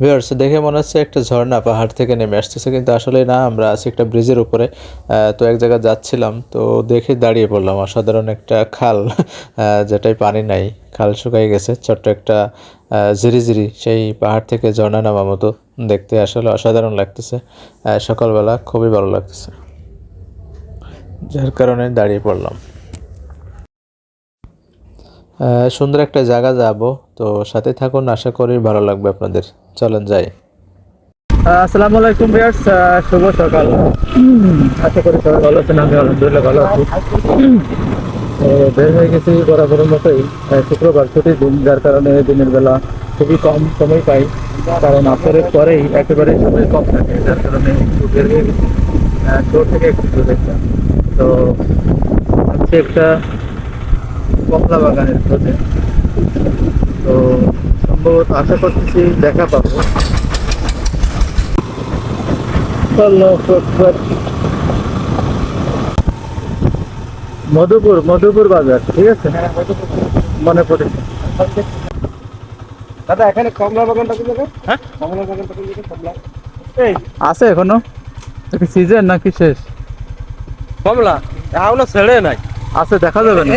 Viewers দেখে মনে হচ্ছে একটা ঝর্ণা, পাহাড় থেকে নেমে আসতেছে, কিন্তু আসলে না, আমরা আছি একটা ব্রিজের উপরে। তো এক জায়গায় যাচ্ছিলাম, তো দেখে দাঁড়িয়ে পড়লাম, অসাধারণ একটা খাল যেটাই পানি নাই, খাল শুকাই গেছে, ছোট্ট একটা ঝিরিঝিরি, সেই পাহাড় থেকে ঝর্ণা নামা মতো দেখতে আসলে অসাধারণ লাগতেছে। সকালবেলা খুবই ভালো লাগতেছে। যার কারণে দাঁড়িয়ে পড়লাম। সুন্দর একটা জায়গা যাব, তো সাথে থাকুন, আশা করি ভালো লাগবে আপনাদের। চলেন, যাই। আসসালামু আলাইকুম ভিউয়ার্স শুভ সকাল। আশা করি সবাই ভালো আছেন আমি আলহামদুলিল্লাহ ভালো আছি। তো বের হয়ে গেছি বরাবরের মতোই। শুক্রবার ছুটির দিন, যার কারণে দিনের বেলা খুবই কম সময় পাই। কারণ আসরের পরেই একেবারে সময় কম থাকে, যার কারণে একটু বের হয়ে গেছি। শোর থেকে একটু দূরে। তো হচ্ছে একটা কমলা বাগানের খোঁজে তো সম্ভবত আশা করতেছি দেখা পাবো। মধুপুর মধুপুর বাজার ঠিক আছে মনে পড়েছে দাদা এখানে কমলা বাগানটা কোন জায়গায় হ্যাঁ? কমলা বাগানটা কোন কমলা এই আছে এখনও সিজন নাকি শেষ কমলা এখনও ছেড়ে নাই আছে দেখা যাবে না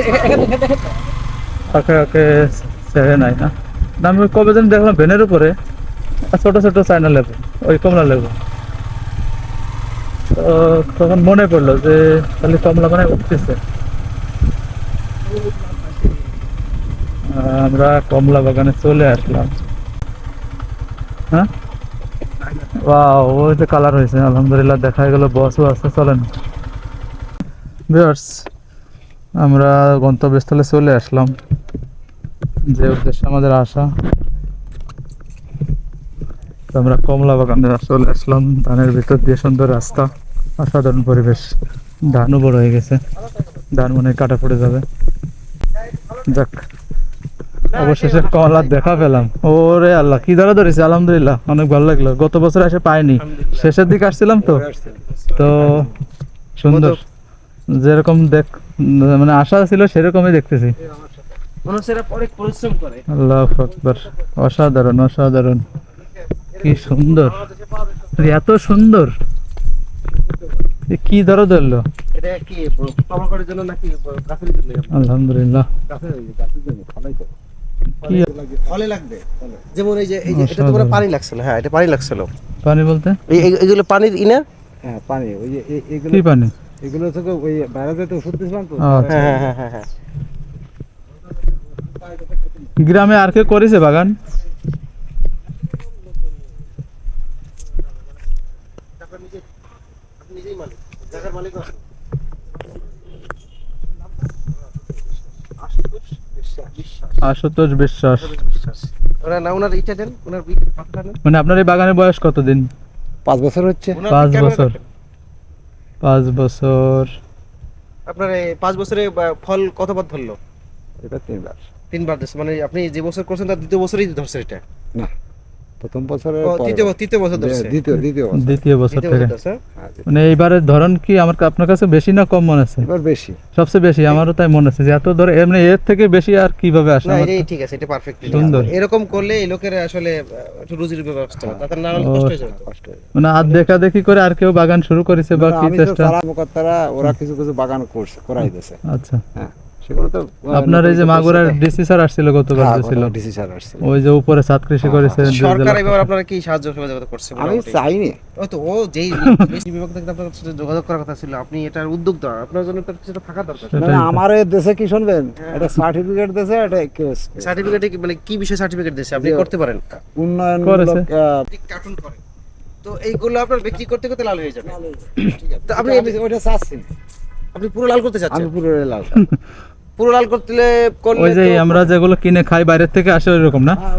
ওকে ওকে ছেড়ে নাই না আমি কবে যেন দেখলাম ভ্যানের উপরে ছোট ছোট চাইনা লেবু, ওই কমলা লেবু। তো তখন মনে পড়ল যে খালি কমলা মানে উঠতেছে। আমরা কমলা বাগানে চলে আসলাম। হ্যাঁ? ওই যে কালার হয়েছে, আলহামদুলিল্লাহ দেখা গেল বসও আছে, চলেন। ভিউয়ার্স আমরা গন্তব্যস্থলে চলে আসলাম। যে উদ্দেশ্যে আমাদের আসা। আমরা কমলা বাগানে চলে আসলাম। ধানের ভিতর দিয়ে সুন্দর রাস্তা, অসাধারণ পরিবেশ। ধানও বড় হয়ে গেছে। ধান মনে কাটা পড়ে যাবে। যাক, অবশেষে কমলার দেখা পেলাম। ওরে আল্লাহ, কি ধরা ধরেছে, আলহামদুলিল্লাহ, অনেক ভালো লাগল। গত বছর এসে পাইনি। শেষের দিকে আসছিলাম তো। তো সুন্দর। যেরকম দেখ মানে আশা ছিল সেরকমই দেখতেছি। মানুষেরা অনেক পরিশ্রম করে। আল্লাহ আকবার। অসাধারণ অসাধারণ। কি সুন্দর। এত সুন্দর। কি ধরো ধরলো এটা কি কমল জন্য নাকি গাছের জন্য? আলহামদুলিল্লাহ। গাছের গাছের জন্য। ভালোই তো। কি ফলে লাগবে। যেমন এই যে এটা তো পানি লাগছিল। হ্যাঁ এটা পানি লাগছিল। পানি বলতে? এগুলো পানির ইনার হ্যাঁ পানি। ওই যে এগুলো কি পানি? এগুলো থেকে ওই বাইরে যেতে ওষুধ দিয়েছিলাম তো আচ্ছা। হ্যাঁ হ্যাঁ হ্যাঁ হ্যাঁ। গ্রামে আর কেউ করেছে বাগান? আশুতোষ বিশ্বাস। বিশ্বাস আশুতোষ বিশ্বাস বিশ্বাস ওনার না ওনার ইটা দেন ওনার পাতা দেন মানে আপনার এই বাগানের বয়স কতদিন? পাঁচ বছর হচ্ছে। পাঁচ বছর। পাঁচ বছর। আপনার এই পাঁচ বছরে ফল কতবার ধরলো? এটা তিনবার তিনবার ধরছে মানে আপনি যে বছর করছেন তার দ্বিতীয় বছরই ধরছে এটা। না প্রথম বছরে ও, তৃতীয় তৃতীয় বছর ধরছে। দ্বিতীয় দ্বিতীয় বছর। দ্বিতীয় বছর থেকে। হ্যাঁ, দ্বিতীয়। মানে এইবারের ধরন কি আমার আপনার কাছে বেশি না কম মনে আছে? এবার বেশি। সবচেয়ে বেশি আমারও তাই মনে আছে যে এত ধরে এমনি এর থেকে বেশি আর কীভাবে আসে না তো- ঠিক আছে এটা পারফেক্ট সুন্দর। এরকম করলে এই লোকের আসলে একটু রুজির ব্যবস্থা হয় না হলে ও, কষ্ট হয়ে যাবে। হয়ে। মানে আর দেখা দেখি করে আর কেউ বাগান শুরু করেছে বা কি আমি তো চেষ্টা? সারা মুকাত্তারা ওরা কিছু কিছু বাগান করছে করাই দিয়েছে আচ্ছা। হ্যাঁ। সেগুলো তো আপনার এই যে মাগুরার ডিসি স্যার আসছিল গতবার যে ছিল ডিসি স্যার আসছে ওই যে উপরে ছাদ কৃষি করেছে সরকার এবার আপনারা কি সাহায্য সহযোগিতা করছে আমি মোটামুটি? চাইনি। ও তো ও যেই কৃষি বিভাগ থেকে আপনার সাথে যোগাযোগ করার কথা ছিল আপনি এটার উদ্যোক্তা আপনার জন্য তো কিছুটা থাকা দরকার। না, সেটাই না, তো। আমার এই দেশে কি শুনবেন? এটা সার্টিফিকেট দেশে এটা কেস- সার্টিফিকেটে মানে কি বিষয় সার্টিফিকেট দিয়েছে আপনি করতে পারেন। উন্নয়ন করেছে। কার্টুন করেন। তো এইগুলো আপনার বিক্রি করতে করতে লাল হয়ে যাবে। ঠিক আছে। তো আপনি ওইটা চাচ্ছি। না। আপনি পুরো লাল করতে আমি চাচ্ছেন পুরো লাল। পুরো লাল করতে করলে ওই যে আমরা যেগুলো কিনে খাই বাইরের থেকে আসে ওইরকম না? হ্যাঁ,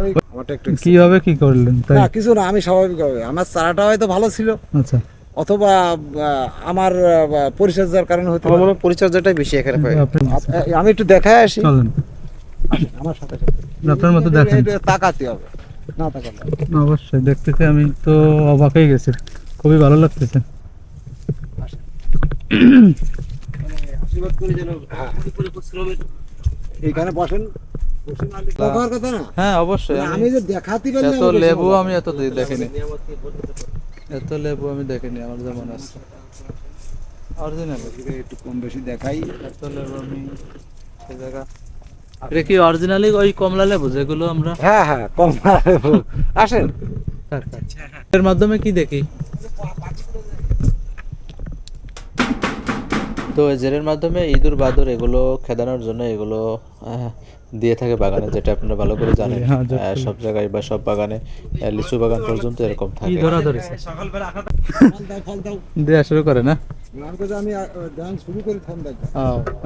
কীভাবে কি করলেন? তাই না কিছু না আমি স্বাভাবিকভাবে আমার চারাটা হয়তো ভালো ছিল। আচ্ছা। অথবা আমার পরিচর্যার কারণে হতে আমার পারে। মনে পরিচর্যাটাই বেশি এখানে পাই আমি একটু দেখায় আসি। চলেন। আমার সাথে সাথে। আপনার মতো দেখেন। তাকাতে হবে। না তাকালে হবে। না। অবশ্যই দেখতেছি আমি তো অবাক হয়ে গেছি। খুবই ভালো লাগতেছে। আশীর্বাদ করে যেন হ্যাঁ। এইখানে বসেন। হ্যাঁ অবশ্যই। মানে আমি আমি যে দেখাতে পারলে এত লেবু আমি এত দেখিনি। এত লেবু আমি দেখিনি আমার যেমন আছে। অরিজিনাল একটু কম বেশি দেখাই। এত লেবু আমি সে জায়গা। এটা কি অরিজিনালি ওই কমলা লেবু যেগুলো আমরা হ্যাঁ হ্যাঁ কম লেবু। আসেন। এর মাধ্যমে কি দেখি? তো জেরের মাধ্যমে ইঁদুর বাদুর এগুলো খেদানোর জন্য এগুলো দিয়ে থাকে বাগানে যেটা আপনারা ভালো করে জানেন। হ্যাঁ, সব জায়গায় বা সব বাগানে লিচু বাগান পর্যন্ত এরকম কি থাকে ধরা ধরেছে। ফল দাও ফল দাও দেওয়া শুরু করে না?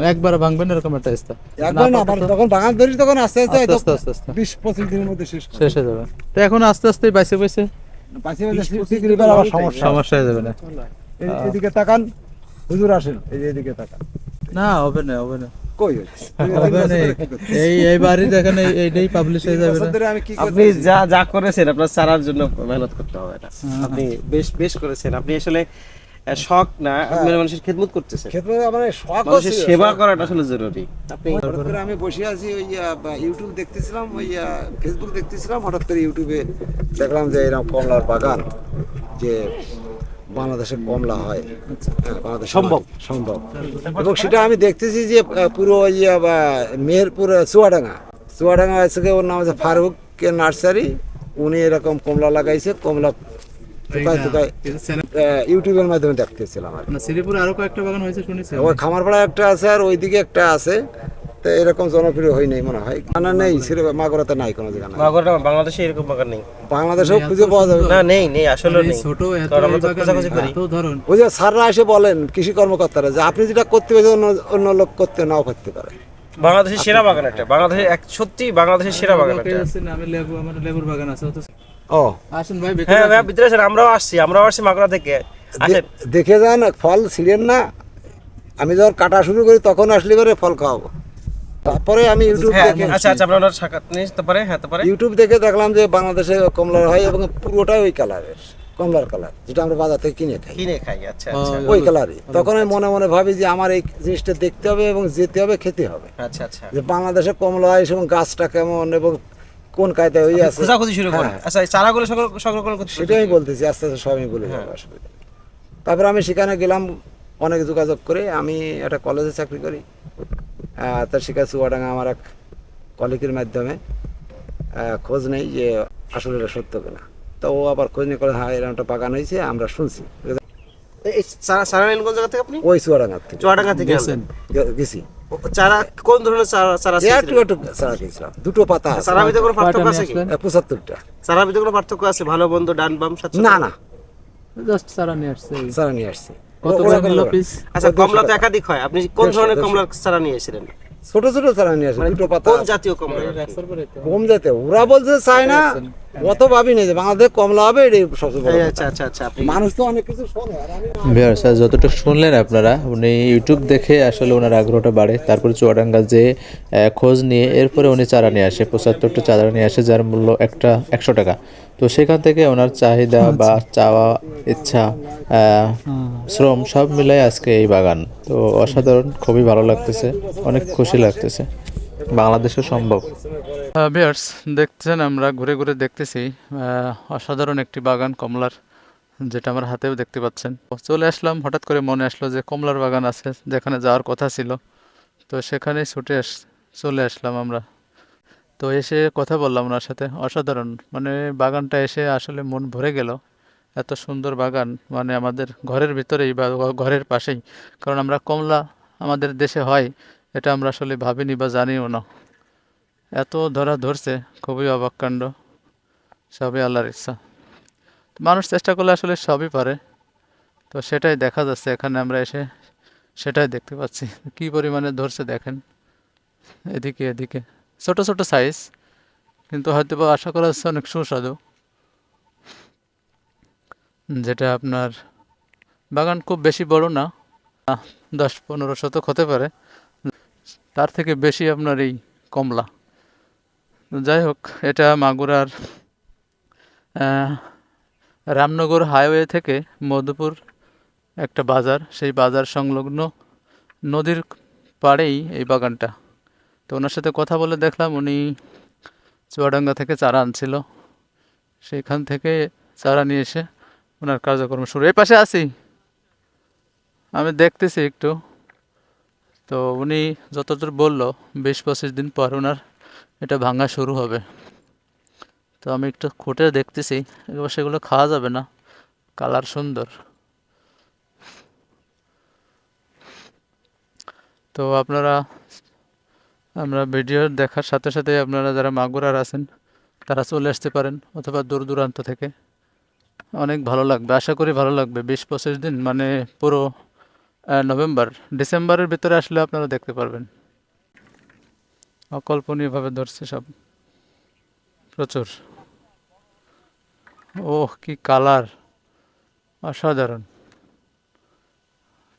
একবার ভাঙবেন এরকম একটা স্থান একবার না আবার যখন বাগান ধরি তখন আস্তে আস্তে আস্তে আস্তে আস্তে। বিশ পঁচিশ দিনের মধ্যে শেষ শেষ হয়ে যাবে। তো এখন আস্তে আস্তে বাইসে বাইসে? সমস্যা সমস্যা হয়ে যাবে না। এই- এদিকে তাকান। হুজুর আসেন এই যে এদিকে তাকান। না হবে না হবে না। কই হচ্ছে? হবে না এই এই বাড়ি দেখেন এইটাই পাবলিশ হয়ে যাবে না। আমি আপনি যা যা করেছেন আপনার চারার জন্য মেহনত করতে হবে না। হ্যাঁ। আপনি বেশ বেশ করেছেন। আপনি আসলে শখ না আপনি মানুষের খেদমত করতেছেন। ক্ষেত্রে আমার শখ। মানুষের সেবা করাটা আসলে জরুরি। আপনি হঠাৎ করে আমি বসে আছি ওই ইউটিউব দেখতেছিলাম ওই ফেসবুক দেখতেছিলাম হঠাৎ করে ইউটিউবে দেখলাম যে এরকম কমলার বাগান যে বাংলাদেশে কমলা হয়। হ্যাঁ, সম্ভব। সম্ভব। এবং সেটা আমি দেখতেছি যে পুরো ইয়ে মেহেরপুর চুয়াডাঙ্গা। চুয়াডাঙ্গা আছে ওর নাম আছে ফারুক নার্সারি। উনি এরকম কমলা লাগাইছে কমলা টুকায় টুকায় ইউটিউবের মাধ্যমে দেখতেছিলাম আর শ্রীপুরে আরও কয়েকটা বাগান হয়েছে শুনেছি ওই খামারপাড়া একটা আছে আর ওইদিকে একটা আছে। তো এরকম জনপ্রিয় হয় নাই মনে হয়। না নাই সিরে মাগুরাতে নাই কোনো জায়গা নাই। বাংলাদেশে এরকম বাগান নেই। বাংলাদেশেও খুঁজে পাওয়া যাবে। না। নেই নেই আসলে নেই। ছোট এত খোঁজাখুঁজি করি। ওই যে স্যাররা এসে বলেন কৃষি কর্মকর্তারা যে আপনি যেটা করতে পেরেছেন অন্য অন্য লোক করতে নাও করতে পারে। বাংলাদেশের সেরা বাগান এটা বাংলাদেশের এক সত্যি বাংলাদেশের সেরা বাগান এটা আমি লেবু আমার লেবুর বাগান আছে ও। আসুন ভাই হ্যাঁ ভাই ভিতরে আছেন আমরাও আসছি আমরাও আসছি মাগুরা থেকে। আসেন। দেখে যান ফল ছিলেন না আমি যখন কাটা শুরু করি তখন আসলে পরে ফল খাওয়াবো। তারপরে আমি ইউটিউব হ্যাঁ দেখে আচ্ছা আচ্ছা আপনার সাক্ষাৎ নিয়ে তারপরে? হ্যাঁ তারপরে? ইউটিউব দেখে দেখলাম যে বাংলাদেশে কমলার হয় এবং পুরোটাই ওই কালারের কমলার কালার যেটা আমরা বাজার থেকে কিনে খাই। কিনে খাই আচ্ছা আচ্ছা। ওই কালারই। তখন আমি মনে মনে ভাবি যে আমার এই জিনিসটা দেখতে হবে এবং যেতে হবে খেতে হবে। আচ্ছা আচ্ছা। যে বাংলাদেশে কমলা হয় এবং গাছটা কেমন এবং কোন কায়দায় ওই আছে। খোঁজাখুঁজি শুরু করেন। হ্যাঁ। আচ্ছা এই চারাগুলো সংগ্রহ করতে সেটাই আমি বলতেছি আস্তে আস্তে সব আমি বলে যাব অসুবিধা নেই। তারপর আমি সেখানে গেলাম অনেক যোগাযোগ করে আমি একটা কলেজে চাকরি করি। তার সেখানে চুয়াডাঙ্গা আমার এক কলিগের মাধ্যমে খোঁজ নেই যে আসলে এটা সত্য কিনা। তো ও আবার খোঁজ নিয়ে করে হ্যাঁ এরকম একটা বাগান হয়েছে আমরা শুনছি। চারা চারা নেন কোন জায়গা থেকে আপনি? ওই চুয়াডাঙ্গার থেকে। চুয়াডাঙ্গা থেকে গেছেন। গেছি। চারা কোন ধরনের চারা চারা একটু একটু চারা খেয়েছিলাম দুটো পাতা ভিতরে কোনো পার্থক্য আছে কি? পঁচাত্তরটা। ভিতরে কোনো পার্থক্য আছে? ভালো বন্ধ ডান বাম না না। জাস্ট সারা নিয়ে আসছে। চারা নিয়ে আসছি। কত করে। পিস আচ্ছা কমলা তো একাধিক হয়। আপনি কোন ধরনের। কমলার চারা নিয়ে এসেছিলেন? ছোট ছোট চারা নিয়ে আসে দুটো পাতা। কোন জাতীয় কমলা? কম জাতীয়। ওরা বলছে চায় না অত ভাবি নেই যে বাংলাদেশ কমলা হবে এটাই সবচেয়ে বড় আচ্ছা আচ্ছা আচ্ছা মানুষ তো অনেক কিছু শোনে আর আর যতটুকু শুনলেন আপনারা উনি ইউটিউব দেখে আসলে ওনার আগ্রহটা বাড়ে। তারপরে চুয়াডাঙ্গা যে আহ, খোঁজ নিয়ে এরপরে উনি চারা নিয়ে আসে পঁচাত্তরটা চারা নিয়ে আসে যার মূল্য একটা একশো টাকা। তো সেখান থেকে ওনার চাহিদা বা চাওয়া ইচ্ছা আহ, শ্রম সব মিলাই আজকে এই বাগান। তো অসাধারণ খুবই ভালো লাগতেছে অনেক খুশি লাগতেছে। বাংলাদেশে সম্ভব। বিয়ার্স দেখছেন, আমরা ঘুরে ঘুরে দেখতেছি অসাধারণ একটি বাগান, কমলার, যেটা আমার হাতেও দেখতে পাচ্ছেন। চলে আসলাম, হঠাৎ করে মনে আসলো যে কমলার বাগান আছে, যেখানে যাওয়ার কথা ছিল। তো সেখানেই ছুটে আস, চলে আসলাম আমরা। তো এসে কথা বললাম ওনার সাথে, অসাধারণ। মানে বাগানটা এসে আসলে মন ভরে গেল। এত সুন্দর বাগান মানে আমাদের ঘরের ভিতরেই বা ঘরের পাশেই। কারণ আমরা কমলা আমাদের দেশে হয় এটা আমরা আসলে ভাবিনি বা জানিও না। এত ধরা ধরছে, খুবই অবাক কাণ্ড। সবই আল্লাহর ইচ্ছা। মানুষ চেষ্টা করলে আসলে সবই পারে। তো সেটাই দেখা যাচ্ছে, এখানে আমরা এসে সেটাই দেখতে পাচ্ছি। কি পরিমাণে ধরছে দেখেন। এদিকে এদিকে। ছোট ছোট সাইজ কিন্তু হয়তো বা আশা করা যাচ্ছে অনেক সুস্বাদু। যেটা আপনার বাগান খুব বেশি বড় না দশ পনেরো শতক হতে পারে। তার থেকে বেশি আপনার এই কমলা। যাই হোক, এটা মাগুরার রামনগর হাইওয়ে থেকে মধুপুর একটা বাজার। সেই বাজার সংলগ্ন নদীর পাড়েই এই বাগানটা। তো ওনার সাথে কথা বলে দেখলাম, উনি চুয়াডাঙ্গা থেকে চারা আনছিল। সেইখান থেকে চারা নিয়ে এসে ওনার কার্যক্রম শুরু। এই পাশে আছি আমি দেখতেছি একটু। তো উনি যতদূর বলল, বিশ পঁচিশ দিন পর ওনার এটা ভাঙা শুরু হবে। তো আমি একটু খুঁটে দেখতেছি, এবার সেগুলো খাওয়া যাবে না। কালার সুন্দর। তো আপনারা, আমরা ভিডিও দেখার সাথে সাথে আপনারা যারা মাগুরার আছেন, তারা চলে আসতে পারেন, অথবা দূর দূরান্ত থেকে। অনেক ভালো লাগবে, আশা করি ভালো লাগবে। বিশ পঁচিশ দিন মানে পুরো নভেম্বর। ডিসেম্বরের ভিতরে আসলে আপনারা দেখতে পারবেন। অকল্পনীয়ভাবে ধরছে সব। প্রচুর। ওহ, কি কালার। অসাধারণ।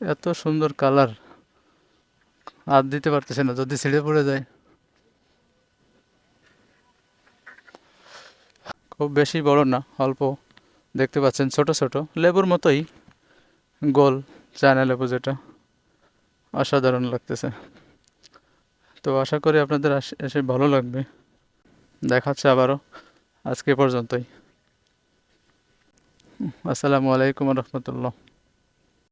এত সুন্দর কালার। আর দিতে পারতেছে না, যদি ছিঁড়ে পড়ে যায়। খুব বেশি বড় না, অল্প। দেখতে পাচ্ছেন, ছোট ছোট। লেবুর মতোই গোল। লেবু যেটা অসাধারণ লাগতেছে। তো আশা করি আপনাদের এসে ভালো লাগবে। দেখাচ্ছে আবারও। আজকে পর্যন্তই। আসসালামু আলাইকুম রহমতুল্লাহ।